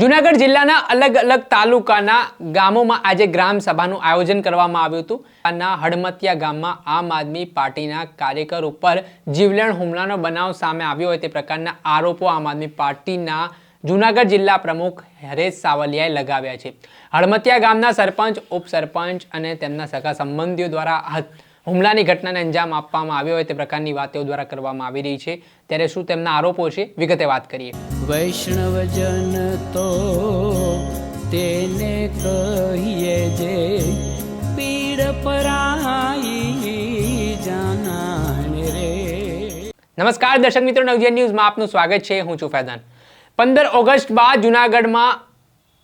જુનાગઢ જિલ્લાના અલગ અલગ તાલુકાના ગામોમાં આજે ગ્રામ સભાનું આયોજન કરવામાં આવ્યું હતું. આના હડમતિયા ગામમાં આમ આદમી પાર્ટીના કાર્યકર ઉપર જીવલેણ હુમલાનો બનાવ સામે આવ્યો હોય તે પ્રકારના આરોપો આમ આદમી પાર્ટીના જુનાગઢ જિલ્લા પ્રમુખ હરેશ સાવલિયાએ લગાવ્યા છે. હડમતિયા ગામના સરપંચ, ઉપસરપંચ અને તેમના સગા સંબંધીઓ દ્વારા હુમલાની ઘટનાને અંજામ આપવામાં આવ્યો હોય તે પ્રકારની વાત દ્વારા કરવામાં આવી રહી છે. ત્યારે શું તેમના આરોપો છે? વિગતે વાત કરીએ. વૈષ્ણવજન તો તેને કહીએ જે પીડ પરાઈ જાનાને રે. નમસ્કાર દર્શક મિત્રો નવજીવન ન્યૂઝમાં આપનું સ્વાગત છે. હું છું ફૈદાન પંદર ઓગસ્ટ બાદ જુનાગઢમાં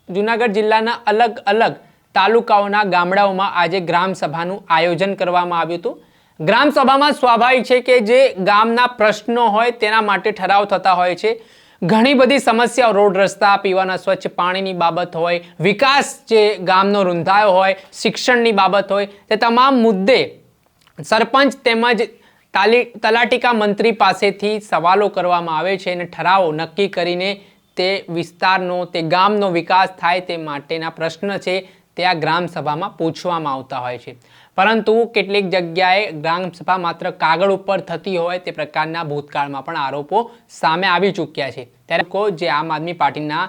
જુનાગઢ જિલ્લાના અલગ અલગ તાલુકાઓના ગામડાઓમાં આજે ગ્રામસભાનું આયોજન કરવામાં આવ્યું હતું. ગ્રામસભામાં સ્વાભાવિક છે કે જે ગામના પ્રશ્નો હોય તેના માટે ઠરાવ થતા હોય છે. ઘણી બધી સમસ્યાઓ, રોડ રસ્તા, પીવાના સ્વચ્છ પાણીની બાબત હોય, વિકાસ જે ગામનો રૂંધાયો હોય, શિક્ષણની બાબત હોય, તે તમામ મુદ્દે સરપંચ તેમજ તાલી, તલાટીકા મંત્રી પાસેથી સવાલો કરવામાં આવે છે અને ઠરાવો નક્કી કરીને તે વિસ્તારનો, તે ગામનો વિકાસ થાય તે માટેના પ્રશ્ન છે. તે આ ગ્રામ સભામાં પૂછવામાં આવતા હોય છે. પરંતુ કેટલીક જગ્યાએ ગ્રામસભા માત્ર કાગળ ઉપર થતી હોય તે પ્રકારના ભૂતકાળમાં પણ આરોપો સામે આવી ચૂક્યા છે. ત્યારે લોકો જે આમ આદમી પાર્ટીના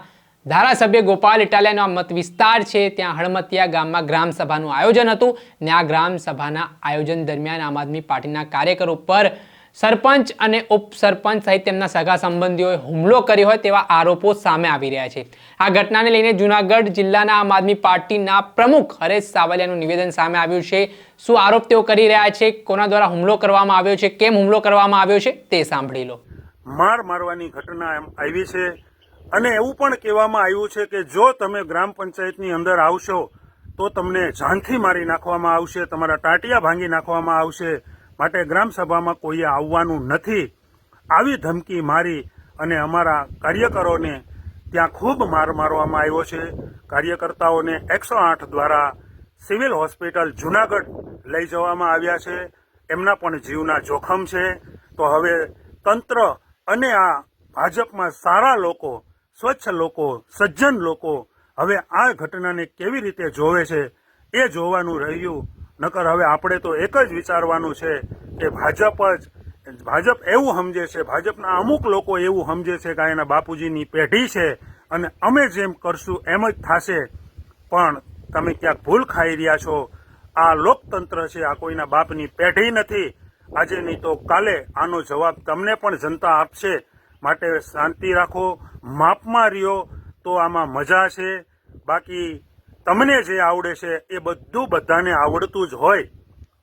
ધારાસભ્ય ગોપાલ ઇટાલિયાનો આ મત વિસ્તાર છે, ત્યાં હળમતિયા ગામમાં ગ્રામસભાનું આયોજન હતું ને આ ગ્રામ સભાના આયોજન દરમિયાન આમ આદમી પાર્ટીના કાર્યકરો ઉપર સરપંચ અને ઉપસરપંચ સહિત તેમના સગા સંબંધીઓએ હુમલો કર્યો હોય તેવા આરોપો સામે આવી રહ્યા છે. આ ઘટનાને લઈને જુનાગઢ જિલ્લાના આમ આદમી પાર્ટીના પ્રમુખ હરેશ સાવલિયાનું નિવેદન સામે આવ્યું છે. શું આરોપ તેઓ કરી રહ્યા છે? કોના દ્વારા હુમલો કરવામાં આવ્યો છે? કેમ હુમલો કરવામાં આવ્યો છે? તે સાંભળી લો. માર મારવાની ઘટના આવી છે અને એવું પણ કહેવામાં આવ્યું છે કે જો તમે ગ્રામ પંચાયતની અંદર આવશો તો તમને જાનથી મારી નાખવામાં આવશે, તમારા ટાટિયા ભાંગી નાખવામાં આવશે માટે ગ્રામસભામાં કોઈએ આવવાનું નથી. આવી ધમકી મારી અને અમારા કાર્યકરોને ત્યાં ખૂબ માર મારવામાં આવ્યો છે. કાર્યકર્તાઓને એકસો આઠ દ્વારા સિવિલ હોસ્પિટલ જુનાગઢ લઈ જવામાં આવ્યા છે. એમના પણ જીવના જોખમ છે. તો હવે તંત્ર અને આ ભાજપમાં સારા લોકો, સ્વચ્છ લોકો, સજ્જન લોકો હવે આ ઘટનાને કેવી રીતે જોવે છે એ જોવાનું રહ્યું નકર હવે આપણે તો એક જ વિચારવાનું છે કે ભાજપ જ, ભાજપ એવું સમજે છે, ભાજપના અમુક લોકો એવું સમજે છે કે એના બાપુજીની પેઢી છે અને અમે જેમ કરશું એમ જ થશે. પણ તમે ક્યાંક ભૂલ ખાઈ રહ્યા છો. આ લોકતંત્ર છે, આ કોઈના બાપની પેઢી નથી. આજે નહીં તો કાલે આનો જવાબ તમને પણ જનતા આપશે. માટે શાંતિ રાખો, માપમાં રહ્યો તો આમાં મજા છે બાકી તમને જે આવડે છે એ બધું બધાને આવડતું જ હોય.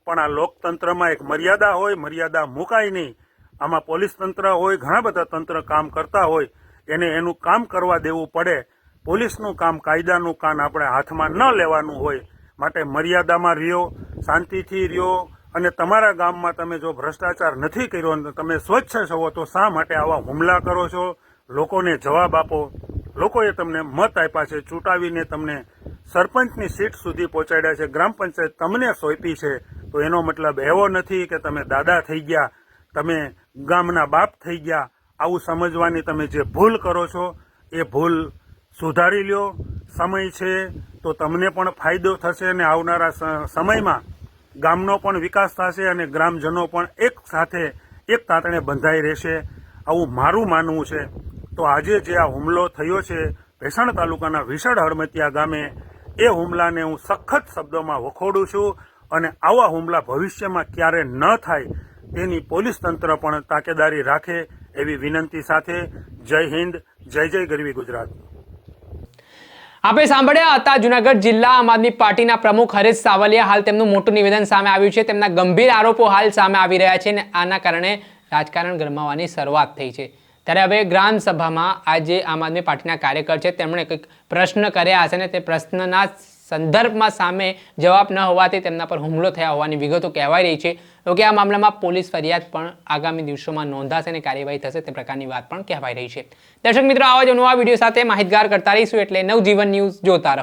પણ આ લોકતંત્રમાં એક મર્યાદા હોય, મર્યાદા મુકાય નહીં. આમાં પોલીસ તંત્ર હોય, ઘણા બધા તંત્ર કામ કરતા હોય. એને એનું કામ કરવા દેવું પડે. પોલીસનું કામ કાયદાનું કામ આપણે હાથમાં ન લેવાનું હોય. માટે મર્યાદામાં રહ્યો, શાંતિથી રહ્યો. અને તમારા ગામમાં તમે જો ભ્રષ્ટાચાર નથી કર્યો અને તમે સ્વચ્છ છો, તો શા માટે આવા હુમલા કરો છો? લોકોને જવાબ આપો. લોકોએ તમને મત આપ્યા છે, ચૂંટાવીને તમને સરપંચની સીટ સુધી પહોંચાડ્યા છે. ગ્રામ પંચાયત તમને સોંપી છે. તો એનો મતલબ એવો નથી કે તમે દાદા થઈ ગયા, તમે ગામના બાપ થઈ ગયા. આવું સમજવાની તમે જે ભૂલ કરો છો, એ ભૂલ સુધારી લ્યો. સમય છે તો તમને પણ ફાયદો થશે અને આવનારા સમયમાં ગામનો પણ વિકાસ થશે અને ગ્રામજનો પણ એક સાથે એક તાતણે બંધાઈ રહેશે. આવું મારું માનવું છે. તો આજે જે આ હુમલો થયો છે, ભેસાણ તાલુકાના વિશાળ હળમતિયા ગામે એ હુમલાને હું સખત શબ્દોમાં વખોડું છું અને આવા હુમલા ભવિષ્યમાં ક્યારે ન થાય તેની પોલીસ તંત્ર પણ તાકેદારી રાખે એવી વિનંતી સાથે જય હિન્દ, જય જય ગરવી ગુજરાત. આપણે સાંભળ્યા હતા, જુનાગઢ જિલ્લા આમ આદમી પાર્ટીના પ્રમુખ હરેશ સાવલિયા હાલ તેમનું મોટું નિવેદન સામે આવ્યું છે. તેમના ગંભીર આરોપો હાલ સામે આવી રહ્યા છે અને આના કારણે રાજકારણ ગરમાવાની શરૂઆત થઈ છે. ત્યારે હવે ગ્રામ સભામાં આજે આમ આદમી પાર્ટીના કાર્યકર છે, તેમણે કંઈક પ્રશ્ન કર્યા હશે ને તે પ્રશ્નના સંદર્ભમાં સામે જવાબ ન હોવાથી તેમના પર હુમલો થયા હોવાની વિગતો કહેવાઈ રહી છે. તો કે આ મામલામાં પોલીસ ફરિયાદ પણ આગામી દિવસોમાં નોંધાશે અને કાર્યવાહી થશે તે પ્રકારની વાત પણ કહેવાઈ રહી છે. દર્શક મિત્રો, આવા જ નવા વીડિયો સાથે માહિતગાર કરતા રહીશું એટલે નવજીવન ન્યૂઝ જોતા રહો.